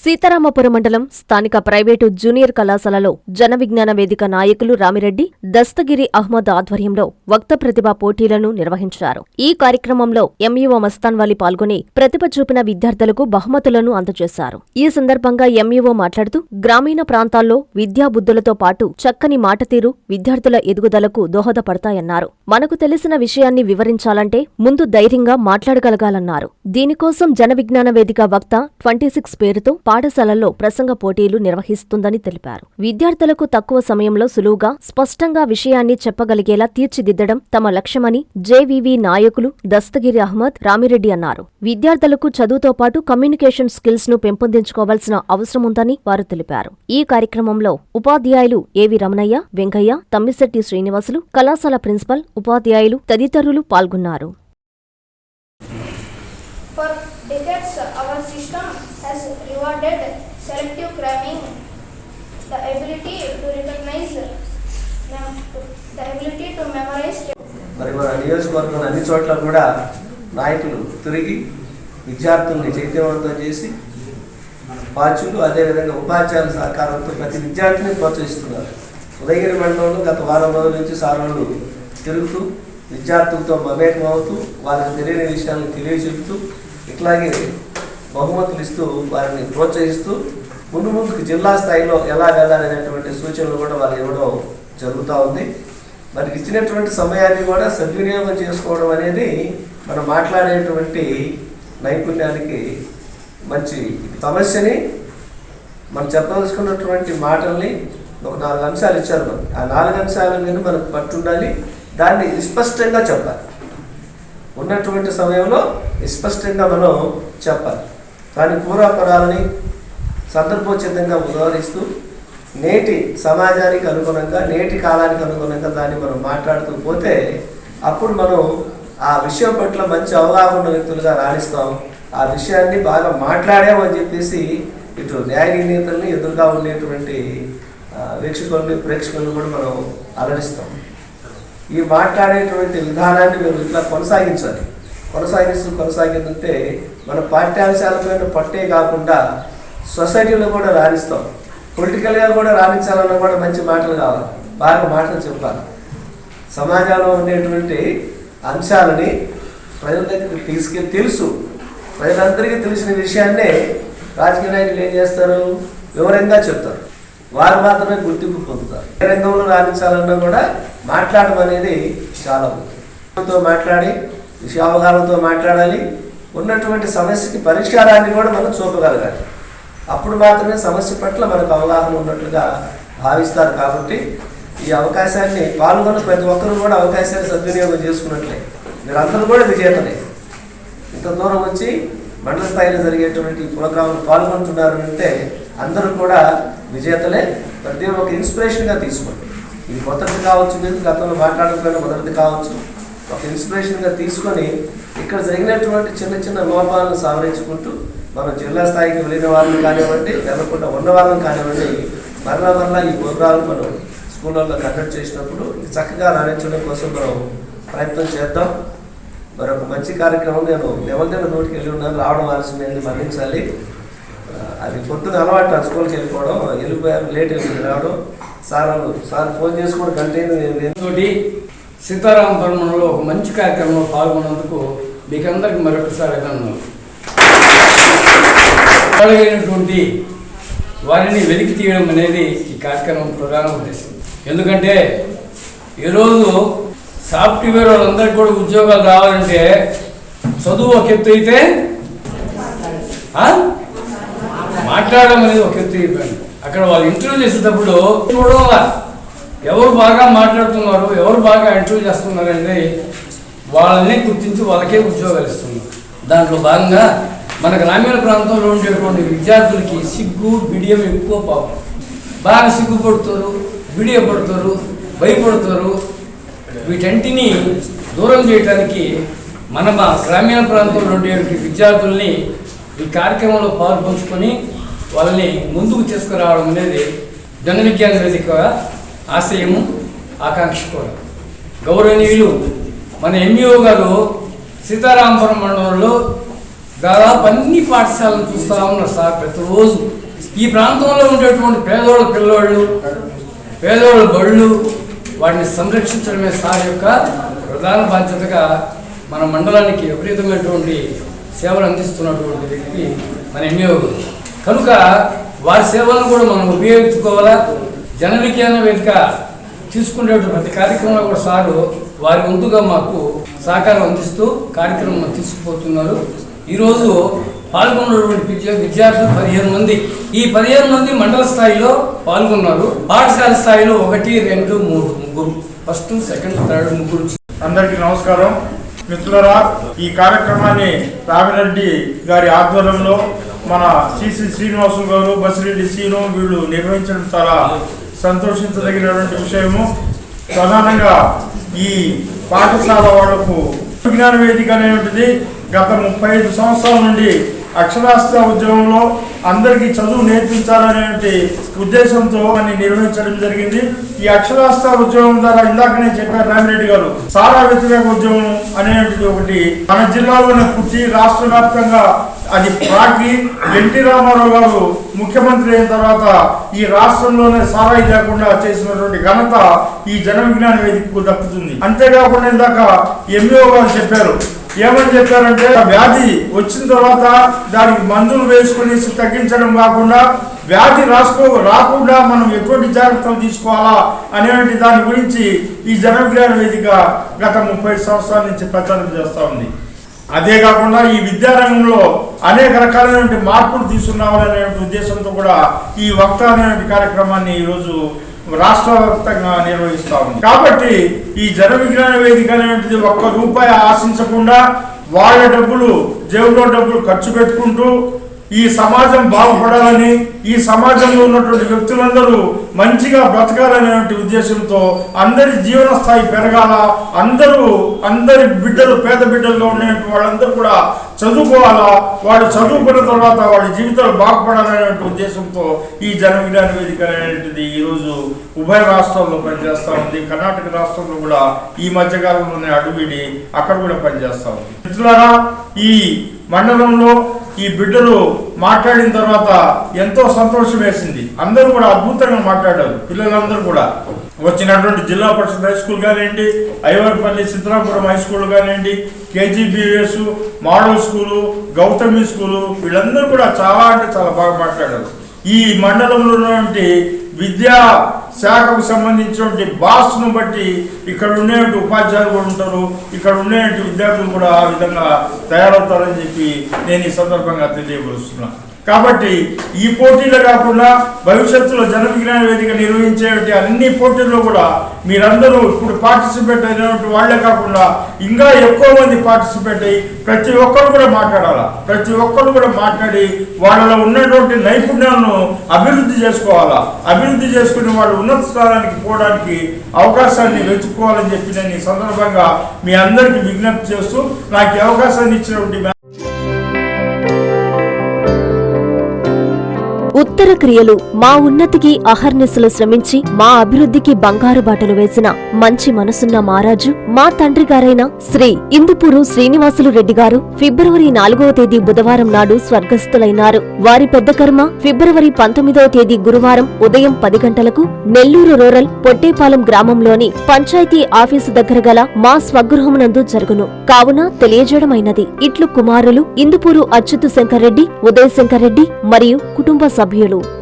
సీతారామపురం మండలం స్థానిక private junior కళాశాలలో జన విజ్ఞాన వేదిక నాయకులు రామిరెడ్డి దస్తగిరి అహ్మద్ ఆధ్వర్యంలో వక్త ప్రతిభ పోటీలను నిర్వహించారు. ఈ కార్యక్రమంలో ఎంఈఓ మస్తాన్వాలి పాల్గొని ప్రతిభ చూపిన విద్యార్థులకు బహుమతులను అందజేశారు. ఈ సందర్భంగా ఎంఈఓ మాట్లాడుతూ గ్రామీణ ప్రాంతాల్లో విద్యాబుద్ధులతో పాటు చక్కని మాటతీరు విద్యార్థుల ఎదుగుదలకు దోహదపడతాయన్నారు. మనకు తెలిసిన విషయాన్ని వివరించాలంటే ముందు ధైర్యంగా మాట్లాడగలగాలన్నారు. దీనికోసం జన విజ్ఞాన వేదిక వక్త ట్వంటీ సిక్స్ పేరుతో పాఠశాలల్లో ప్రసంగ పోటీలు నిర్వహిస్తుందని తెలిపారు. విద్యార్థులకు తక్కువ సమయంలో సులువుగా స్పష్టంగా విషయాన్ని చెప్పగలిగేలా తీర్చిదిద్దడం తమ లక్ష్యమని జేవీవీ నాయకులు దస్తగిరి అహ్మద్ రామిరెడ్డి అన్నారు. విద్యార్థులకు చదువుతో పాటు కమ్యూనికేషన్ స్కిల్స్ను పెంపొందించుకోవాల్సిన అవసరముందని వారు తెలిపారు. ఈ కార్యక్రమంలో ఉపాధ్యాయులు ఏవి రమణయ్య వెంకయ్య తమ్మిశెట్టి శ్రీనివాసులు కళాశాల ప్రిన్సిపల్ ఉపాధ్యాయులు తదితరులు పాల్గొన్నారు. For decades, our system has rewarded selective cramming, the ability to recognize, the ability to memorize మరి మన నియోజకవర్గం అన్ని చోట్ల కూడా నాయకులు తిరిగి విద్యార్థుల్ని చైతన్యవంతం చేసి బాధ్యులు అదేవిధంగా ఉపాధ్యాయుల సహకారంతో ప్రతి విద్యార్థిని ప్రోత్సహిస్తున్నారు. ఉదయగిరి మండలంలో గత వారం రోజుల నుంచి సార్ వాళ్ళు తిరుగుతూ విద్యార్థులతో మమేకమవుతూ వాళ్ళకి తెలియని విషయాలను తెలియజెప్తూ ఇట్లాగే బహుమతులు ఇస్తూ వారిని ప్రోత్సహిస్తూ ముందు ముందుకు జిల్లా స్థాయిలో ఎలా వెళ్ళాలనేటువంటి సూచనలు కూడా వాళ్ళు ఇవ్వడం జరుగుతూ ఉంది. మరి ఇచ్చినటువంటి సమయాన్ని కూడా సద్వినియోగం చేసుకోవడం అనేది మనం మాట్లాడేటువంటి నైపుణ్యానికి మంచి సమస్యని మనం చెప్పదలుచుకున్నటువంటి మాటల్ని ఒక నాలుగు అంశాలు ఇచ్చారు మనం ఆ నాలుగు అంశాల మీద మనకు పట్టుండాలి దాన్ని స్పష్టంగా చెప్పాలి. ఉన్నటువంటి సమయంలో స్పష్టంగా మనం చెప్పాలి. దాని పూర్వపరాలని సందర్భోచితంగా ఉదహరిస్తూ నేటి సమాజానికి అనుగుణంగా నేటి కాలానికి అనుగుణంగా దాన్ని మనం మాట్లాడుతూ పోతే అప్పుడు మనం ఆ విషయం పట్ల మంచి అవగాహన వ్యక్తులుగా రాణిస్తాం. ఆ విషయాన్ని బాగా మాట్లాడామని చెప్పేసి ఇటు న్యాయ నిర్ణేతల్ని ఎదురుగా ఉండేటువంటి ఆ, వీక్షకుల్ని ప్రేక్షకులను కూడా మనం అలరిస్తాం. ఈ మాట్లాడేటువంటి విధానాన్ని మేము ఇట్లా కొనసాగించాలి. కొనసాగిస్తూ కొనసాగిందంటే మన పాఠ్యాంశాలపైన పట్టే కాకుండా సొసైటీలో కూడా రాణిస్తాం. పొలిటికల్గా కూడా రాణించాలన్నా కూడా మంచి మాటలు కావాలి. బాగా మాటలు చెప్పాలి. సమాజంలో ఉండేటువంటి అంశాలని ప్రజల దగ్గరికి తీసుకెళ్ళి తెలుసు. ప్రజలందరికీ తెలిసిన విషయాన్నే రాజకీయ నాయకులు ఏం చేస్తారు? వివరంగా చెప్తారు. వారు మాత్రమే గుర్తింపు పొందుతారు. ఏ రంగంలో రాణించాలన్నా కూడా మాట్లాడడం అనేది చాలా ముఖ్యం. మాట్లాడి విషయ అవగాహనతో మాట్లాడాలి. ఉన్నటువంటి సమస్యకి పరిష్కారాన్ని కూడా మనం చూపగలగాలి. అప్పుడు మాత్రమే సమస్య పట్ల మనకు అవగాహన ఉన్నట్లుగా భావిస్తారు కాబట్టి ఈ అవకాశాన్ని పాల్గొన్న ప్రతి ఒక్కరూ కూడా అవకాశాన్ని సద్వినియోగం చేసుకున్నట్లే. మీరందరూ కూడా విజేతలే ఇంత దూరం వచ్చి మండల స్థాయిలో జరిగేటువంటి ప్రోగ్రాంలు పాల్గొంటున్నారు అంటే అందరూ కూడా విజేతలే. ప్రతి ఒక్క ఇన్స్పిరేషన్గా తీసుకోండి. ఇది మొదటిది కావచ్చు మీరు గతంలో మాట్లాడకపోయినా మొదటిది కావచ్చు. ఒక ఇన్స్పిరేషన్గా తీసుకొని ఇక్కడ జరిగినటువంటి చిన్న చిన్న లోపాలను సవరించుకుంటూ మనం జిల్లా స్థాయికి వెళ్ళిన వాళ్ళని కానివ్వండి వెళ్ళకుండా ఉన్న వాళ్ళని కానివ్వండి మరలా మరలా ఈ ప్రోగ్రాంలు మనం స్కూళ్ళల్లో కండక్ట్ చేసినప్పుడు చక్కగా రాణించడం కోసం మనం ప్రయత్నం చేద్దాం. మరి ఒక మంచి కార్యక్రమం నేను నిబంధన నోటికి వెళ్ళి ఉన్నాను. రావడం ఆలస్యమైంది మరణించాలి. అది పొద్దున అలవాటు ఆ స్కూల్కి వెళ్ళిపోవడం వెళ్ళిపోయారు లేట్ వెళ్ళి రావడం. సార్ సార్ ఫోన్ చేసుకుని కంటే అయింది నేను సీతారామ తోటి ఒక మంచి కార్యక్రమంలో పాల్గొన్నందుకు మీకందరికి మరొకసారి అభినందనలు. వారిని వెలికి తీయడం అనేది ఈ కార్యక్రమం ప్రధాన ఉద్దేశం. ఎందుకంటే ఈరోజు సాఫ్ట్వేర్ వాళ్ళందరికీ కూడా ఉద్యోగాలు రావాలంటే చదువు ఒక ఎత్తు అయితే మాట్లాడడం అనేది ఒక ఎత్తు అయిపోయింది. అక్కడ వాళ్ళు ఇంటర్వ్యూ చేసేటప్పుడు చూడడం ఎవరు బాగా మాట్లాడుతున్నారు ఎవరు బాగా ఇంటర్వ్యూ చేస్తున్నారు అనేది వాళ్ళని గుర్తించి వాళ్ళకే ఉద్యోగాలు ఇస్తున్నారు దాంట్లో భాగంగా మన గ్రామీణ ప్రాంతంలో ఉండేటువంటి విద్యార్థులకి సిగ్గు బిడియం ఎక్కువ పాపం. బాగా సిగ్గుపడుతారు బిడియపడతారు భయపడతారు. వీటంటిని దూరం చేయడానికి మన గ్రామీణ ప్రాంతంలో ఉండేటువంటి విద్యార్థుల్ని ఈ కార్యక్రమంలో పాల్పంచుకొని వాళ్ళని ముందుకు తీసుకురావడం అనేది జన విజ్ఞాన వేదిక ఆశయము ఆకాంక్ష కూడా గౌరవనీయులు మన ఎంఈఓ గారు సీతారామపురం మండలంలో దాదాపు అన్ని పాఠశాలను చూస్తూ ఉన్నారు సార్. ప్రతిరోజు ఈ ప్రాంతంలో ఉండేటువంటి పేదోళ్ళ పిల్లోళ్ళు పేదోళ్ళ బళ్ళు వాటిని సంరక్షించడమే సార్ యొక్క ప్రధాన బాధ్యతగా మన మండలానికి విపరీతమైనటువంటి సేవలు అందిస్తున్నటువంటి వ్యక్తి మన ఎంఏఓ కనుక వారి సేవలను కూడా మనం ఉపయోగించుకోవాలా? జన విజ్ఞాన వేదిక తీసుకునేటువంటి ప్రతి కార్యక్రమంలో కూడా సారు వారి వంతుగా మాకు సహకారం అందిస్తూ కార్యక్రమం తీసుకుపోతున్నారు. ఈరోజు పాల్గొన్నటువంటి విద్యా విద్యార్థులు పదిహేను మంది. ఈ పదిహేను మంది మండల స్థాయిలో పాల్గొన్నారు. పాఠశాల స్థాయిలో ఒకటి రెండు మూడు ముగ్గురు. ఫస్ట్ సెకండ్ థర్డ్ ముగ్గురు అందరికీ నమస్కారం. మిత్రులరా ఈ కార్యక్రమాన్ని రామిరెడ్డి గారి ఆధ్వర్యంలో మన సిసి శ్రీనివాసు గారు బసిరెడ్డి సీను వీళ్ళు నిర్వహించడం చాలా సంతోషించదగినటువంటి విషయము. ప్రధానంగా ఈ పాఠశాల వాళ్ళకు విజ్ఞాన వేదిక అనేటువంటిది గత ముప్పై ఐదు సంవత్సరాల నుండి అక్షరాస్యత ఉద్యమంలో అందరికీ చదువు నేర్పించాలనే ఉద్దేశంతో అని నిర్వహించడం జరిగింది. ఈ అక్షరాస్యత ఉద్యమం ద్వారా ఇందాకనే చెప్పారు రామిరెడ్డి గారు. సారా వ్యతిరేక ఉద్యమం అనేటువంటిది ఒకటి మన జిల్లాలోనే పుట్టి రాష్ట్ర వ్యాప్తంగా అది పాకి ఎన్టీ రామారావు గారు ముఖ్యమంత్రి అయిన తర్వాత ఈ రాష్ట్రంలోనే సారాయి లేకుండా చేసినటువంటి ఘనత ఈ జన విజ్ఞాన వేదికకు దక్కుతుంది. అంతేకాకుండా ఇందాక ఎంఈఓ గారు చెప్పారు. ఏమని చెప్పారంటే ఆ వ్యాధి వచ్చిన తర్వాత దానికి మందులు వేసుకుని తగ్గించడం కాకుండా వ్యాధి రాసుకో రాకుండా మనం ఎటువంటి జాగ్రత్తలు తీసుకోవాలా అనేటువంటి దాని గురించి ఈ జన విజ్ఞాన వేదిక గత ముప్పై సంవత్సరాల నుంచి ప్రచారం చేస్తూ ఉంది. అదే కాకుండా ఈ విద్యారంగంలో అనేక రకాలైనటువంటి మార్పులు తీసుకురావాలనే ఉద్దేశంతో కూడా ఈ వక్త అనేటువంటి కార్యక్రమాన్ని ఈరోజు రాష్ట్ర వ్యాప్తంగా నిర్వహిస్తా ఉంది. కాబట్టి ఈ జన విజ్ఞాన వేదిక అనేటువంటిది ఒక్క రూపాయి ఆశించకుండా వాళ్ళ డబ్బులు జేబులో డబ్బులు ఖర్చు పెట్టుకుంటూ ఈ సమాజం బాగుపడాలని ఈ సమాజంలో ఉన్నటువంటి వ్యక్తులందరూ మంచిగా బ్రతకాలనేటువంటి ఉద్దేశంతో అందరి జీవన స్థాయి పెరగాల అందరూ అందరి బిడ్డలు పేద బిడ్డల్లో ఉన్నటువంటి వాళ్ళందరూ కూడా చదువుకోవాలా వాళ్ళు చదువుకున్న తర్వాత వాళ్ళ జీవితాలు బాగుపడాలనేటువంటి ఉద్దేశంతో ఈ జన విజ్ఞాన వేదిక అనేటువంటిది ఈరోజు ఉభయ రాష్ట్రాల్లో పనిచేస్తూ ఉంది. కర్ణాటక రాష్ట్రంలో కూడా ఈ మధ్యకాలంలోనే అడుగుడి అక్కడ కూడా పనిచేస్తూ ఉంది. మిత్రులారా ఈ మండలంలో ఈ బిడ్డలు మాట్లాడిన తర్వాత ఎంతో సంతోషం వేసింది. అందరూ కూడా అద్భుతంగా మాట్లాడారు. పిల్లలందరూ కూడా. వచ్చినటువంటి జిల్లా పరిషత్ హై స్కూల్ కానివ్వండి ఐవర్పల్లి సిద్ధరాపురం హై స్కూల్ కానివ్వండి KGBS model school Gautami school వీళ్ళందరూ కూడా చాలా అంటే చాలా బాగా మాట్లాడారు. ఈ మండలంలో ఉన్నటువంటి విద్యా శాఖకు సంబంధించినటువంటి బాస్ను బట్టి ఇక్కడ ఉండేటువంటి ఉపాధ్యాయులు కూడా ఉంటారు. ఇక్కడ ఉండేటువంటి విద్యార్థులు కూడా ఆ విధంగా తయారవుతారని చెప్పి నేను ఈ సందర్భంగా తెలియపరుస్తున్నాను కాబట్టి ఈ పోటీలు కాకుండా భవిష్యత్తులో జన విజ్ఞాన వేదిక నిర్వహించేటువంటి అన్ని పోటీల్లో కూడా మీరందరూ ఇప్పుడు పార్టిసిపేట్ అయినటువంటి వాళ్ళే కాకుండా ఇంకా ఎక్కువ మంది పార్టిసిపేట్ అయ్యి ప్రతి ఒక్కరు కూడా మాట్లాడాలా? ప్రతి ఒక్కరు కూడా మాట్లాడి వాళ్ళలో ఉన్నటువంటి నైపుణ్యాలను అభివృద్ధి చేసుకోవాలా? అభివృద్ధి చేసుకుని వాళ్ళు ఉన్నత స్థానానికి పోవడానికి అవకాశాన్ని వెతుక్కోవాలని చెప్పి నేను ఈ సందర్భంగా మీ అందరికీ విజ్ఞప్తి చేస్తూ నాకు అవకాశాన్ని ఇచ్చినటువంటి Ruth ఇతర క్రియలు మా ఉన్నతికి అహర్నిశలు శ్రమించి మా అభివృద్ధికి బంగారు బాటలు వేసిన మంచి మనసున్న మారాజు మా తండ్రి గారైన శ్రీ ఇందుపూరు శ్రీనివాసులు రెడ్డి గారు ఫిబ్రవరి నాలుగవ తేదీ బుధవారం నాడు స్వర్గస్థులైనారు. వారి పెద్ద కర్మ ఫిబ్రవరి పంతొమ్మిదవ తేదీ గురువారం ఉదయం పది గంటలకు నెల్లూరు రూరల్ పొట్టేపాలెం గ్రామంలోని పంచాయతీ ఆఫీసు దగ్గర గల మా స్వగృహమునందు జరుగును. కావున తెలియజేయడమైనది. ఇట్లు కుమారులు ఇందుపూరు అచ్యుత్ శంకర్రెడ్డి ఉదయ్ శంకర్రెడ్డి మరియు కుటుంబ సభ్యులు. 路。